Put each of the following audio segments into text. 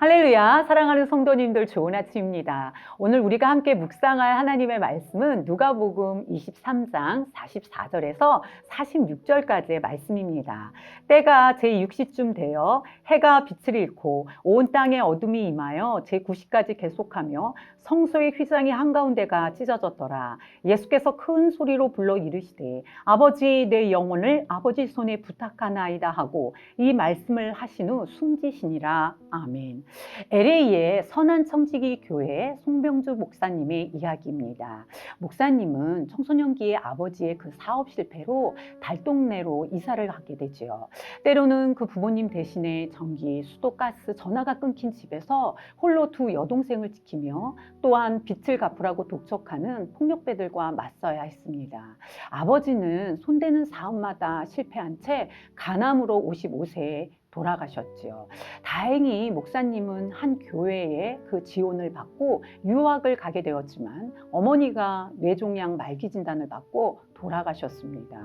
할렐루야, 사랑하는 성도님들 좋은 아침입니다. 오늘 우리가 함께 묵상할 하나님의 말씀은 누가복음 23장 44절에서 46절까지의 말씀입니다. 때가 제6시쯤 되어 해가 빛을 잃고 온 땅에 어둠이 임하여 제9시까지 계속하며 성소의 휘장이 한가운데가 찢어졌더라. 예수께서 큰 소리로 불러 이르시되 아버지 내 영혼을 아버지 손에 부탁하나이다 하고 이 말씀을 하신 후 숨지시니라. 아멘. LA의 선한 청지기 교회 송병주 목사님의 이야기입니다. 목사님은 청소년기에 아버지의 그 사업 실패로 달동네로 이사를 가게 되지요. 때로는 그 부모님 대신에 전기, 수도, 가스, 전화가 끊긴 집에서 홀로 두 여동생을 지키며 또한 빚을 갚으라고 독촉하는 폭력배들과 맞서야 했습니다. 아버지는 손대는 사업마다 실패한 채 간암으로 55세에 돌아가셨지요. 다행히 목사님은 한 교회에 그 지원을 받고 유학을 가게 되었지만 어머니가 뇌종양 말기 진단을 받고 돌아가셨습니다.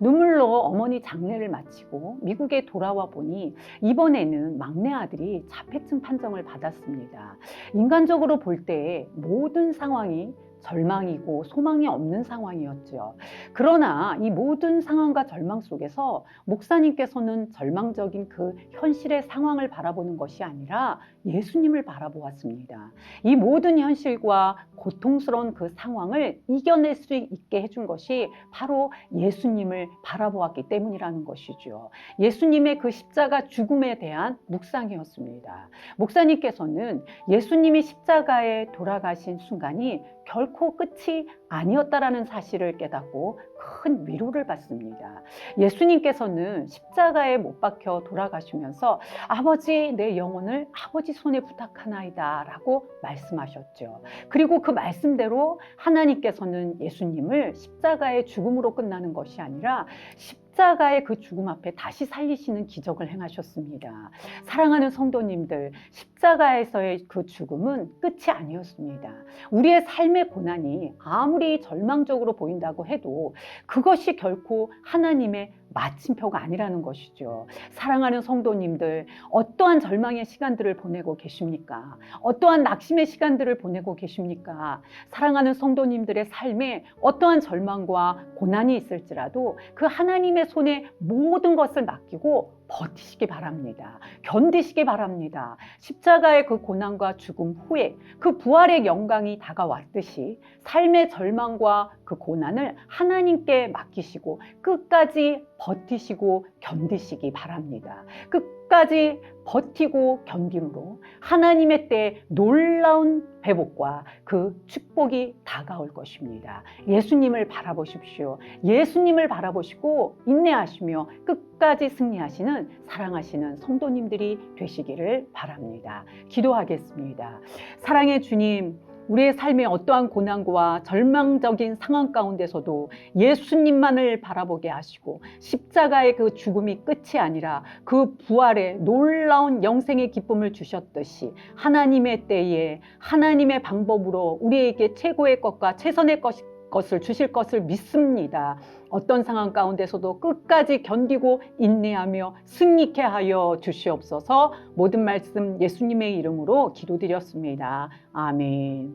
눈물로 어머니 장례를 마치고 미국에 돌아와 보니 이번에는 막내 아들이 자폐증 판정을 받았습니다. 인간적으로 볼 때 모든 상황이 절망이고 소망이 없는 상황이었죠. 그러나 이 모든 상황과 절망 속에서 목사님께서는 절망적인 그 현실의 상황을 바라보는 것이 아니라 예수님을 바라보았습니다. 이 모든 현실과 고통스러운 그 상황을 이겨낼 수 있게 해준 것이 바로 예수님을 바라보았기 때문이라는 것이죠. 예수님의 그 십자가 죽음에 대한 묵상이었습니다. 목사님께서는 예수님이 십자가에 돌아가신 순간이 결코 끝이 아니었다라는 사실을 깨닫고 큰 위로를 받습니다. 예수님께서는 십자가에 못 박혀 돌아가시면서 아버지 내 영혼을 아버지 손에 부탁하나이다 라고 말씀하셨죠. 그리고 그 말씀대로 하나님께서는 예수님을 십자가의 죽음으로 끝나는 것이 아니라 십 자가의 그 죽음 앞에 다시 살리시는 기적을 행하셨습니다. 사랑하는 성도님들, 십자가에서의 그 죽음은 끝이 아니었습니다. 우리의 삶의 고난이 아무리 절망적으로 보인다고 해도 그것이 결코 하나님의 마침표가 아니라는 것이죠. 사랑하는 성도님들, 어떠한 절망의 시간들을 보내고 계십니까? 어떠한 낙심의 시간들을 보내고 계십니까? 사랑하는 성도님들의 삶에 어떠한 절망과 고난이 있을지라도 그 하나님의 손에 모든 것을 맡기고 버티시기 바랍니다. 견디시기 바랍니다. 십자가의 그 고난과 죽음 후에 그 부활의 영광이 다가왔듯이 삶의 절망과 그 고난을 하나님께 맡기시고 끝까지 버티시고 견디시기 바랍니다. 끝 까지 버티고 견딤으로 하나님의 때에 놀라운 회복과 그 축복이 다가올 것입니다. 예수님을 바라보십시오. 예수님을 바라보시고 인내하시며 끝까지 승리하시는 사랑하시는 성도님들이 되시기를 바랍니다. 기도하겠습니다. 사랑의 주님, 우리의 삶의 어떠한 고난과 절망적인 상황 가운데서도 예수님만을 바라보게 하시고 십자가의 그 죽음이 끝이 아니라 그 부활의 놀라운 영생의 기쁨을 주셨듯이 하나님의 때에 하나님의 방법으로 우리에게 최고의 것과 최선의 것 것을 주실 것을 믿습니다. 어떤 상황 가운데서도 끝까지 견디고 인내하며 승리케 하여 주시옵소서 모든 말씀 예수님의 이름으로 기도드렸습니다. 아멘.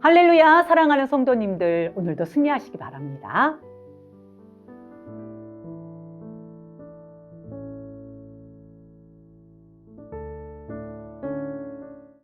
할렐루야 사랑하는 성도님들 오늘도 승리하시기 바랍니다.